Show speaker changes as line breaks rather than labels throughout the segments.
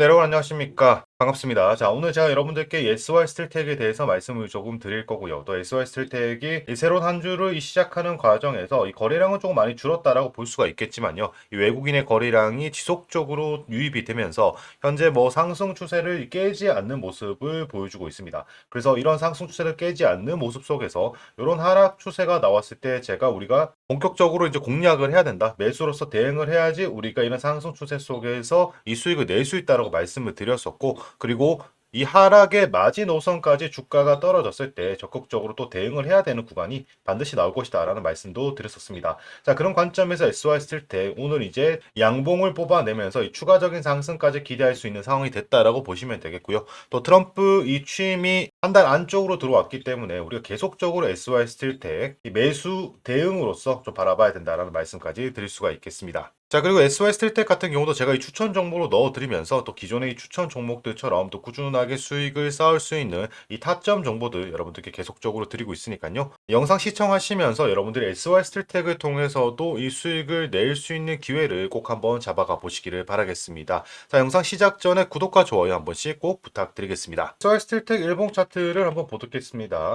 네, 여러분 안녕하십니까. 반갑습니다. 자, 오늘 제가 여러분들께 이 SY 스틸텍에 대해서 말씀을 조금 드릴 거고요. 또 SY 스틸텍이 이 새로운 한 주를 이 시작하는 과정에서 이 거래량은 조금 많이 줄었다라고 볼 수가 있겠지만요. 이 외국인의 거래량이 지속적으로 유입이 되면서 현재 뭐 상승 추세를 깨지 않는 모습을 보여주고 있습니다. 그래서 이런 상승 추세를 깨지 않는 모습 속에서 이런 하락 추세가 나왔을 때 제가 우리가 본격적으로 이제 공략을 해야 된다. 매수로서 대응을 해야지 우리가 이런 상승 추세 속에서 이 수익을 낼 수 있다라고 말씀을 드렸었고 그리고 이 하락의 마지노선까지 주가가 떨어졌을 때 적극적으로 또 대응을 해야 되는 구간이 반드시 나올 것이다라는 말씀도 드렸었습니다. 자, 그런 관점에서 SY 스틸텍 오늘 이제 양봉을 뽑아내면서 이 추가적인 상승까지 기대할 수 있는 상황이 됐다라고 보시면 되겠고요. 또 트럼프 이 취임이 한 달 안쪽으로 들어왔기 때문에 우리가 계속적으로 SY 스틸텍 이 매수 대응으로서 좀 바라봐야 된다라는 말씀까지 드릴 수가 있겠습니다. 자, 그리고 SY 스틸텍 같은 경우도 제가 이 추천 정보로 넣어드리면서 또 기존의 이 추천 종목들처럼 또 꾸준하게 수익을 쌓을 수 있는 이 타점 정보들 여러분들께 계속적으로 드리고 있으니까요. 영상 시청하시면서 여러분들이 SY 스틸텍을 통해서도 이 수익을 낼 수 있는 기회를 꼭 한번 잡아가 보시기를 바라겠습니다. 자, 영상 시작 전에 구독과 좋아요 한 번씩 꼭 부탁드리겠습니다. SY 스틸텍 일봉 차트를 한번 보도록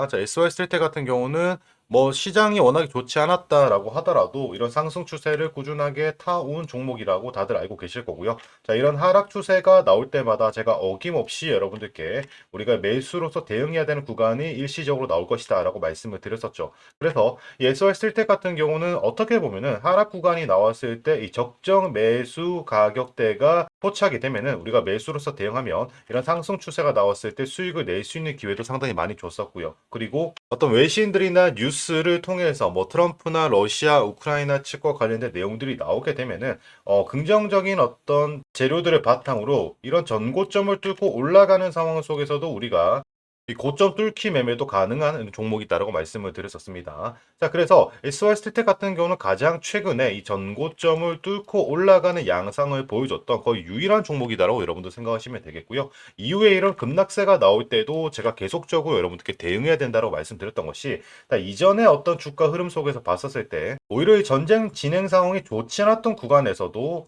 자, SY 스틸텍 같은 경우는 뭐 시장이 워낙에 좋지 않았다라고 하더라도 이런 상승 추세를 꾸준하게 타온 종목이라고 다들 알고 계실 거고요. 자, 이런 하락 추세가 나올 때마다 제가 어김없이 여러분들께 우리가 매수로서 대응해야 되는 구간이 일시적으로 나올 것이다라고 말씀을 드렸었죠. 그래서 이 SOS 스틸텍 같은 경우는 어떻게 보면은 하락 구간이 나왔을 때 이 적정 매수 가격대가 포착이 되면은 우리가 매수로서 대응하면 이런 상승 추세가 나왔을 때 수익을 낼 수 있는 기회도 상당히 많이 줬었고요. 그리고 어떤 외신들이나 뉴스를 통해서 뭐 트럼프나 러시아, 우크라이나 측과 관련된 내용들이 나오게 되면은 어, 긍정적인 어떤 재료들을 바탕으로 이런 전고점을 뚫고 올라가는 상황 속에서도 우리가 이 고점 뚫기 매매도 가능한 종목이다라고 말씀을 드렸었습니다. 자, 그래서 SY 스틸텍 같은 경우는 가장 최근에 이 전고점을 뚫고 올라가는 양상을 보여줬던 거의 유일한 종목이다라고 여러분들 생각하시면 되겠고요. 이후에 이런 급락세가 나올 때도 제가 계속적으로 여러분들께 대응해야 된다고 말씀드렸던 것이 이전에 어떤 주가 흐름 속에서 봤었을 때 오히려 이 전쟁 진행 상황이 좋지 않았던 구간에서도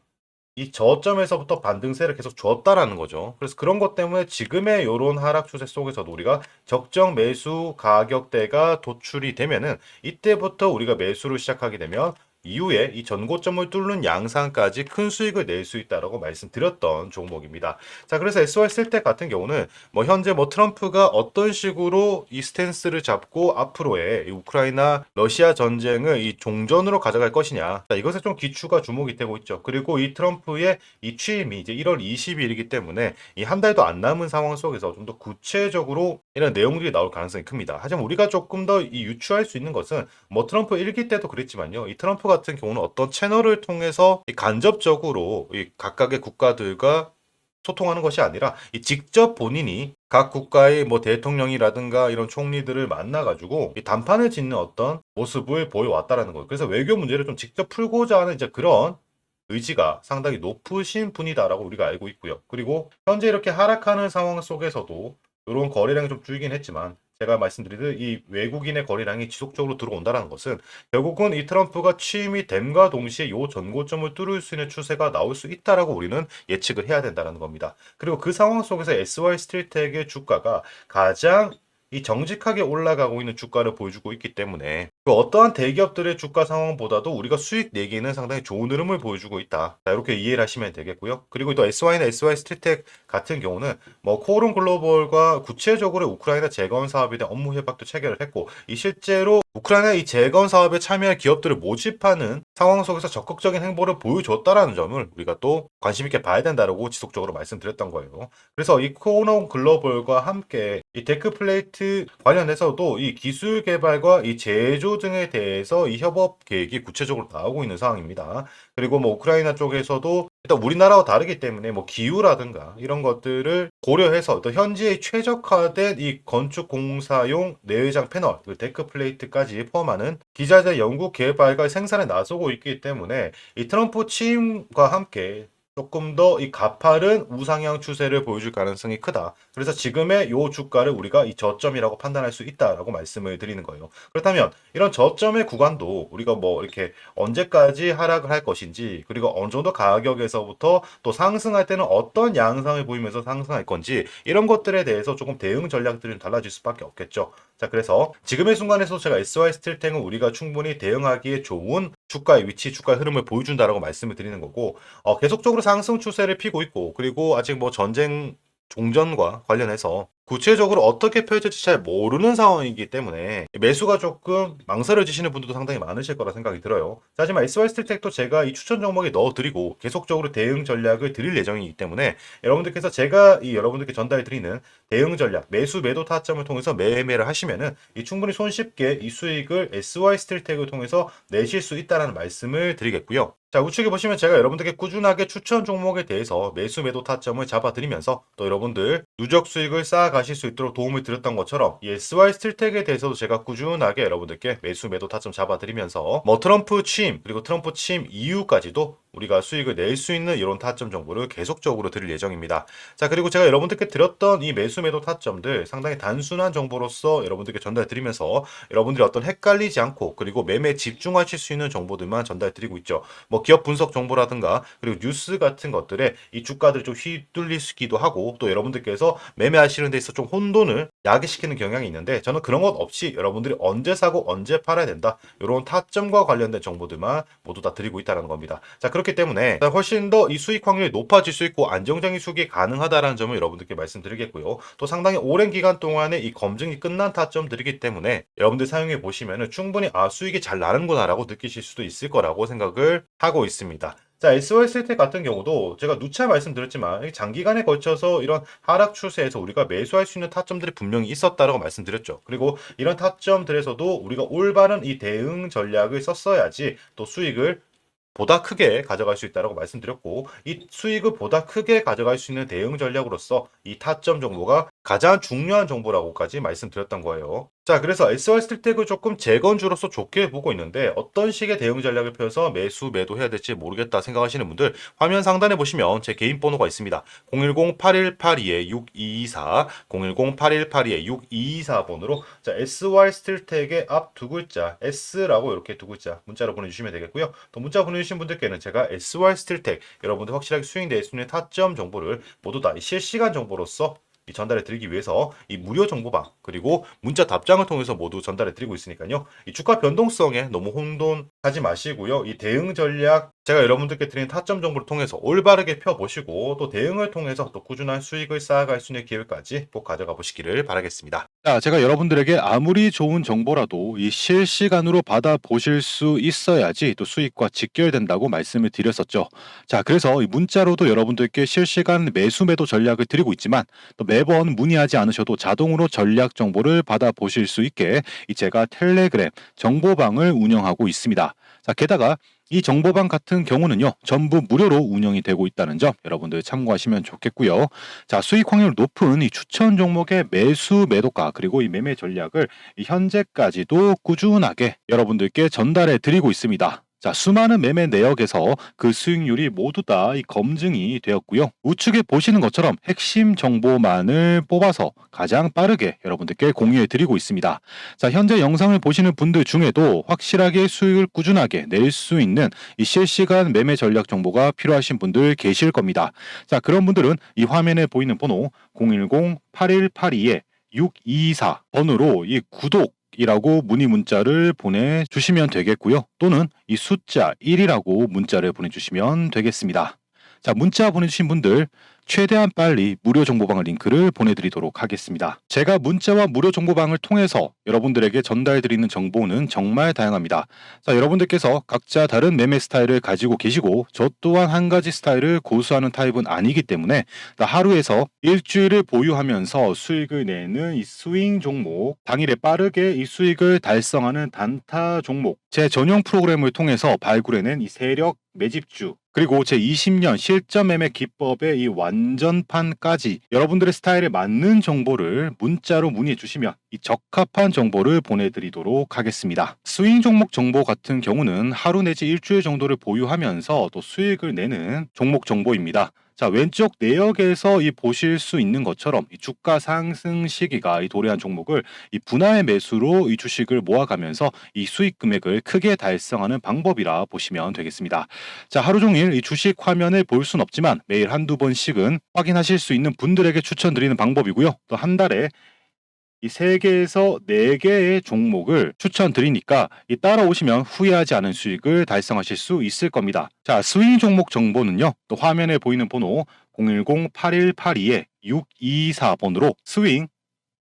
이 저점에서부터 반등세를 계속 줬다라는 거죠. 그래서 그런 것 때문에 지금의 이런 하락 추세 속에서도 우리가 적정 매수 가격대가 도출이 되면은 이때부터 우리가 매수를 시작하게 되면 이후에 이 전고점을 뚫는 양상까지 큰 수익을 낼 수 있다라고 말씀드렸던 종목입니다. 자, 그래서 SY 쓸때 같은 경우는 뭐 현재 뭐 트럼프가 어떤 식으로 이 스탠스를 잡고 앞으로의 이 우크라이나 러시아 전쟁을 이 종전으로 가져갈 것이냐. 자, 이것에 좀 기추가 주목이 되고 있죠. 그리고 이 트럼프의 이 취임이 이제 1월 20일이기 때문에 이 한 달도 안 남은 상황 속에서 좀 더 구체적으로 이런 내용들이 나올 가능성이 큽니다. 하지만 우리가 조금 더 이 유추할 수 있는 것은 뭐 트럼프 1기 때도 그랬지만요. 이 트럼프가 같은 경우는 어떤 채널을 통해서 간접적으로 각각의 국가들과 소통하는 것이 아니라 직접 본인이 각 국가의 뭐 대통령이라든가 이런 총리들을 만나가지고 단판을 짓는 어떤 모습을 보여왔다라는 거예요. 그래서 외교 문제를 좀 직접 풀고자 하는 이제 그런 의지가 상당히 높으신 분이다라고 우리가 알고 있고요. 그리고 현재 이렇게 하락하는 상황 속에서도 이런 거래량이 좀 줄긴 했지만 제가 말씀드리듯 이 외국인의 거래량이 지속적으로 들어온다는 것은 결국은 이 트럼프가 취임이 됨과 동시에 요 전고점을 뚫을 수 있는 추세가 나올 수 있다라고 우리는 예측을 해야 된다는 겁니다. 그리고 그 상황 속에서 SY 스틸텍의 주가가 가장 이 정직하게 올라가고 있는 주가를 보여주고 있기 때문에 그 어떠한 대기업들의 주가 상황보다도 우리가 수익 내기는 상당히 좋은 흐름을 보여주고 있다. 자, 이렇게 이해를 하시면 되겠고요. 그리고 또 SY나 SY 스틸텍 같은 경우는 뭐 코오론 글로벌과 구체적으로 우크라이나 재건 사업에 대한 업무 협약도 체결을 했고 이 실제로 우크라이나 이 재건 사업에 참여할 기업들을 모집하는 상황 속에서 적극적인 행보를 보여줬다라는 점을 우리가 또 관심 있게 봐야 된다라고 지속적으로 말씀드렸던 거예요. 그래서 이 코오론 글로벌과 함께 이 데크 플레이트 관련해서도 이 기술 개발과 이 제조 등에 대해서 이 협업 계획이 구체적으로 나오고 있는 상황입니다. 그리고 뭐 우크라이나 쪽에서도 일단 우리나라와 다르기 때문에 뭐 기후라든가 이런 것들을 고려해서 또 현지에 최적화된 이 건축 공사용 내외장 패널, 그 데크 플레이트까지 포함하는 기자재 연구 개발과 생산에 나서고 있기 때문에 이 트럼프 취임과 함께 조금 더 이 가파른 우상향 추세를 보여줄 가능성이 크다. 그래서 지금의 요 주가를 우리가 이 저점이라고 판단할 수 있다라고 말씀을 드리는 거예요. 그렇다면 이런 저점의 구간도 우리가 뭐 이렇게 언제까지 하락을 할 것인지 그리고 어느 정도 가격에서부터 또 상승할 때는 어떤 양상을 보이면서 상승할 건지 이런 것들에 대해서 조금 대응 전략들이 좀 달라질 수밖에 없겠죠. 자, 그래서 지금의 순간에서 제가 SY 스틸탱은 우리가 충분히 대응하기에 좋은 주가의 위치, 주가의 흐름을 보여준다라고 말씀을 드리는 거고, 어, 계속적으로 상승 추세를 피고 있고, 그리고 아직 뭐 전쟁 종전과 관련해서 구체적으로 어떻게 펼쳐질지 잘 모르는 상황이기 때문에 매수가 조금 망설여지시는 분들도 상당히 많으실 거라 생각이 들어요. 자, 하지만 SY 스틸텍도 제가 이 추천 종목에 넣어드리고 계속적으로 대응 전략을 드릴 예정이기 때문에 여러분들께서 제가 이 여러분들께 전달드리는 대응 전략, 매수 매도 타점을 통해서 매매를 하시면은 이 충분히 손쉽게 이 수익을 SY 스틸텍을 통해서 내실 수 있다는 말씀을 드리겠고요. 자, 우측에 보시면 제가 여러분들께 꾸준하게 추천 종목에 대해서 매수 매도 타점을 잡아드리면서 또 여러분들 누적 수익을 쌓아가실 수 있도록 도움을 드렸던 것처럼 이 SY 스틸텍에 대해서도 제가 꾸준하게 여러분들께 매수 매도 타점 잡아드리면서 뭐 트럼프 취임 그리고 트럼프 취임 이후까지도 우리가 수익을 낼 수 있는 이런 타점 정보를 계속적으로 드릴 예정입니다. 자, 그리고 제가 여러분들께 드렸던 이 매수 매도 타점들 상당히 단순한 정보로서 여러분들께 전달 드리면서 여러분들이 어떤 헷갈리지 않고 그리고 매매 집중하실 수 있는 정보들만 전달 드리고 있죠. 뭐 기업 분석 정보라든가 그리고 뉴스 같은 것들에 이 주가들이 좀 휘둘리기도 하고 또 여러분들께서 매매하시는 데 있어 좀 혼돈을 야기시키는 경향이 있는데 저는 그런 것 없이 여러분들이 언제 사고 언제 팔아야 된다 이런 타점과 관련된 정보들만 모두 다 드리고 있다는 겁니다. 자 그렇 기 때문에 훨씬 더 이 수익 확률이 높아질 수 있고 안정적인 수익이 가능하다라는 점을 여러분들께 말씀드리겠고요. 또 상당히 오랜 기간 동안에 이 검증이 끝난 타점들이기 때문에 여러분들 사용해 보시면은 충분히 아 수익이 잘 나는구나라고 느끼실 수도 있을 거라고 생각을 하고 있습니다. 자, SOS 혜택 같은 경우도 제가 누차 말씀드렸지만 장기간에 걸쳐서 이런 하락 추세에서 우리가 매수할 수 있는 타점들이 분명히 있었다라고 말씀드렸죠. 그리고 이런 타점들에서도 우리가 올바른 이 대응 전략을 썼어야지 또 수익을 보다 크게 가져갈 수 있다고 말씀드렸고 이 수익을 보다 크게 가져갈 수 있는 대응 전략으로서 이 타점 정보가 가장 중요한 정보라고까지 말씀드렸던 거예요. 자, 그래서 SR 스틸텍을 조금 재건주로서 좋게 보고 있는데 어떤 식의 대응 전략을 펴서 매수, 매도해야 될지 모르겠다 생각하시는 분들 화면 상단에 보시면 제 개인 번호가 있습니다. 010-8182-6224, 010-8182-6224 번호로 자, SY 스틸텍의 앞 두 글자 S라고 이렇게 두 글자 문자로 보내주시면 되겠고요. 또 문자 보내주신 분들께는 제가 SY 스틸텍 여러분들 확실하게 수익 있는 타점 정보를 모두 다 실시간 정보로서 이 전달해 드리기 위해서 이 무료 정보방 그리고 문자 답장을 통해서 모두 전달해 드리고 있으니까요. 이 주가 변동성에 너무 혼돈하지 마시고요. 이 대응 전략 제가 여러분들께 드린 타점 정보를 통해서 올바르게 펴보시고 또 대응을 통해서 또 꾸준한 수익을 쌓아갈 수 있는 기회까지 꼭 가져가 보시기를 바라겠습니다.
자, 제가 여러분들에게 아무리 좋은 정보라도 이 실시간으로 받아 보실 수 있어야지 또 수익과 직결된다고 말씀을 드렸었죠. 자, 그래서 이 문자로도 여러분들께 실시간 매수 매도 전략을 드리고 있지만 또 매번 문의하지 않으셔도 자동으로 전략 정보를 받아 보실 수 있게 이 제가 텔레그램 정보방을 운영하고 있습니다. 자, 게다가 이 정보방 같은 경우는요, 전부 무료로 운영이 되고 있다는 점 여러분들 참고하시면 좋겠고요. 자, 수익 확률 높은 이 추천 종목의 매수 매도가 그리고 이 매매 전략을 이 현재까지도 꾸준하게 여러분들께 전달해 드리고 있습니다. 자, 수많은 매매 내역에서 그 수익률이 모두 다 이 검증이 되었고요. 우측에 보시는 것처럼 핵심 정보만을 뽑아서 가장 빠르게 여러분들께 공유해 드리고 있습니다. 자, 현재 영상을 보시는 분들 중에도 확실하게 수익을 꾸준하게 낼 수 있는 이 실시간 매매 전략 정보가 필요하신 분들 계실 겁니다. 자, 그런 분들은 이 화면에 보이는 번호 010-8182-6224 번호로 이 구독 이라고 문의 문자를 보내주시면 되겠고요. 또는 이 숫자 1이라고 문자를 보내주시면 되겠습니다. 자, 문자 보내주신 분들 최대한 빨리 무료 정보방을 링크를 보내드리도록 하겠습니다. 제가 문자와 무료 정보방을 통해서 여러분들에게 전달드리는 정보는 정말 다양합니다. 자, 여러분들께서 각자 다른 매매 스타일을 가지고 계시고 저 또한 한 가지 스타일을 고수하는 타입은 아니기 때문에 하루에서 일주일을 보유하면서 수익을 내는 이 스윙 종목, 당일에 빠르게 이 수익을 달성하는 단타 종목, 제 전용 프로그램을 통해서 발굴해낸 이 세력 매집주 그리고 제 20년 실전 매매 기법의 이 완전판까지 여러분들의 스타일에 맞는 정보를 문자로 문의해 주시면 이 적합한 정보를 보내드리도록 하겠습니다. 스윙 종목 정보 같은 경우는 하루 내지 일주일 정도를 보유하면서 또 수익을 내는 종목 정보입니다. 자 왼쪽 내역에서 이 보실 수 있는 것처럼 이 주가 상승 시기가 이 도래한 종목을 이 분할 매수로 이 주식을 모아가면서 이 수익 금액을 크게 달성하는 방법이라 보시면 되겠습니다. 자 하루 종일 이 주식 화면을 볼 순 없지만 매일 한두 번씩은 확인하실 수 있는 분들에게 추천드리는 방법이고요. 또 한 달에 이 세 개에서 네 개의 종목을 추천드리니까 이 따라오시면 후회하지 않은 수익을 달성하실 수 있을 겁니다. 자, 스윙 종목 정보는요. 또 화면에 보이는 번호 010-8182-6224번으로 스윙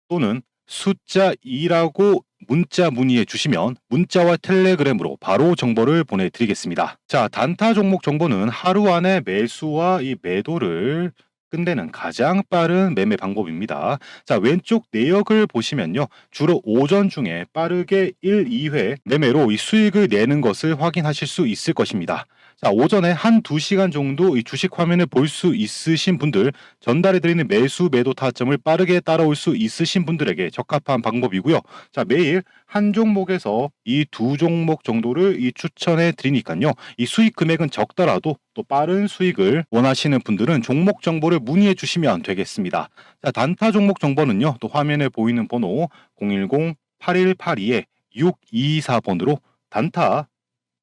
또는 숫자 2라고 문자 문의해 주시면 문자와 텔레그램으로 바로 정보를 보내드리겠습니다. 자, 단타 종목 정보는 하루 안에 매수와 이 매도를 끝내는 가장 빠른 매매 방법입니다. 자, 왼쪽 내역을 보시면요. 주로 오전 중에 빠르게 1, 2회 매매로 이 수익을 내는 것을 확인하실 수 있을 것입니다. 자, 오전에 한 2시간 정도 이 주식 화면을 볼 수 있으신 분들, 전달해 드리는 매수 매도 타점을 빠르게 따라올 수 있으신 분들에게 적합한 방법이고요. 자, 매일 한 종목에서 이 두 종목 정도를 이 추천해 드리니까요. 이 수익 금액은 적더라도 또 빠른 수익을 원하시는 분들은 종목 정보를 문의해 주시면 되겠습니다. 자, 단타 종목 정보는요. 또 화면에 보이는 번호 010-8182-6224번으로 단타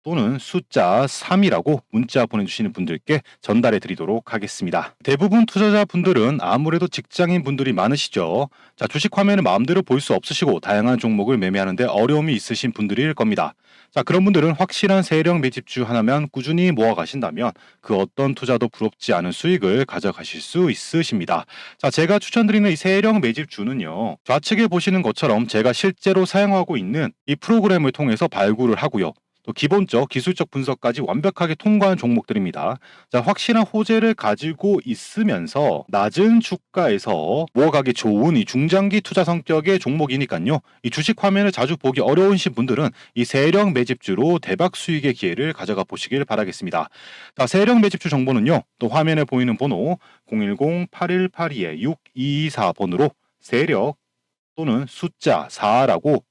또는 숫자 3이라고 문자 보내주시는 분들께 전달해 드리도록 하겠습니다. 대부분 투자자분들은 아무래도 직장인 분들이 많으시죠. 자, 주식 화면을 마음대로 볼 수 없으시고 다양한 종목을 매매하는데 어려움이 있으신 분들일 겁니다. 자, 그런 분들은 확실한 세력 매집주 하나면 꾸준히 모아 가신다면 그 어떤 투자도 부럽지 않은 수익을 가져가실 수 있으십니다. 자, 제가 추천드리는 이 세력 매집주는요. 좌측에 보시는 것처럼 제가 실제로 사용하고 있는 이 프로그램을 통해서 발굴을 하고요. 또 기본적 기술적 분석까지 완벽하게 통과한 종목들입니다. 자, 확실한 호재를 가지고 있으면서 낮은 주가에서 모아가기 좋은 이 중장기 투자 성격의 종목이니까요. 이 주식 화면을 자주 보기 어려우신 분들은 이 세력 매집주로 대박 수익의 기회를 가져가 보시길 바라겠습니다. 자, 세력 매집주 정보는요. 또 화면에 보이는 번호 010-8182-6224번으로 세력 또는 숫자 4라고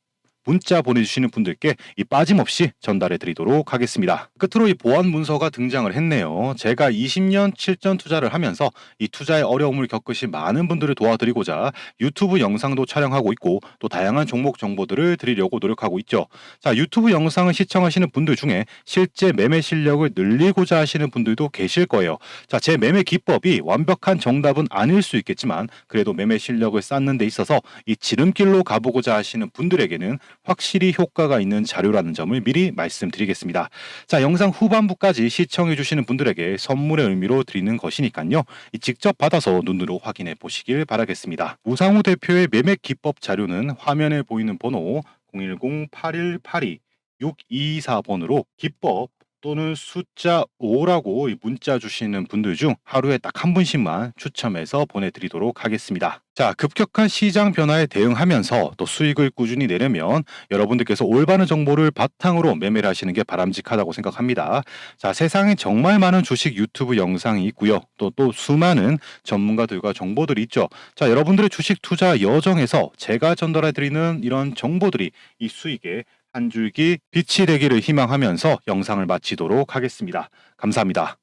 문자 보내주시는 분들께 이 빠짐없이 전달해 드리도록 하겠습니다. 끝으로 이 보안 문서가 등장을 했네요. 제가 20년 실전 투자를 하면서 이 투자의 어려움을 겪으신 많은 분들을 도와드리고자 유튜브 영상도 촬영하고 있고 또 다양한 종목 정보들을 드리려고 노력하고 있죠. 자, 유튜브 영상을 시청하시는 분들 중에 실제 매매 실력을 늘리고자 하시는 분들도 계실 거예요. 자, 제 매매 기법이 완벽한 정답은 아닐 수 있겠지만 그래도 매매 실력을 쌓는 데 있어서 이 지름길로 가보고자 하시는 분들에게는 확실히 효과가 있는 자료라는 점을 미리 말씀드리겠습니다. 자, 영상 후반부까지 시청해 주시는 분들에게 선물의 의미로 드리는 것이니까요. 이 직접 받아서 눈으로 확인해 보시길 바라겠습니다. 우상우 대표의 매매 기법 자료는 화면에 보이는 번호 010-8182-6224번으로 기법 또는 숫자 5라고 문자 주시는 분들 중 하루에 딱 한 분씩만 추첨해서 보내드리도록 하겠습니다. 자, 급격한 시장 변화에 대응하면서 또 수익을 꾸준히 내려면 여러분들께서 올바른 정보를 바탕으로 매매를 하시는 게 바람직하다고 생각합니다. 자, 세상에 정말 많은 주식 유튜브 영상이 있고요. 또 또 수많은 전문가들과 정보들이 있죠. 자, 여러분들의 주식 투자 여정에서 제가 전달해 드리는 이런 정보들이 이 수익에 한 줄기 빛이 되기를 희망하면서 영상을 마치도록 하겠습니다. 감사합니다.